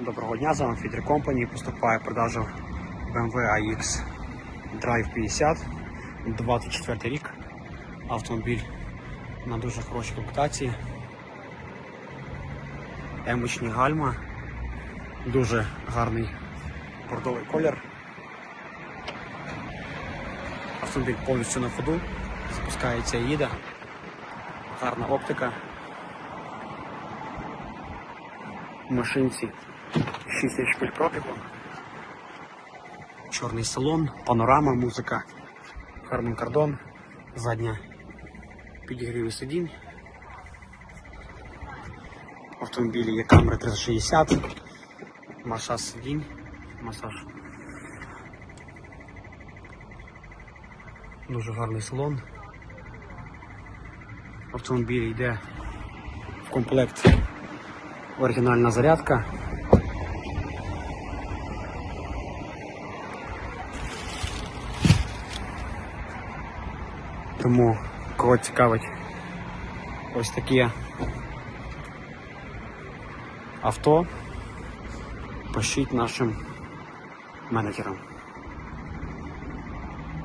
Доброго дня, з вами Фідер Company. Поступає в продажу BMW iX Drive 50, 24 рік. Автомобіль на дуже хорошій комплектації. Емочні гальма, дуже гарний бордовий колір. Автомобіль повністю на ходу, запускається і їде. Гарна оптика. Машинці 6 HP пробігу. Чорний салон, панорама, музика, Harman Kardon, задня підігріві сидінь. В автомобілі є камера 360, масаж сидінь, масаж. Дуже гарний салон. В автомобілі йде в комплект оригінальна зарядка. Тому кого цікавить ось таке авто, пишіть нашим менеджерам.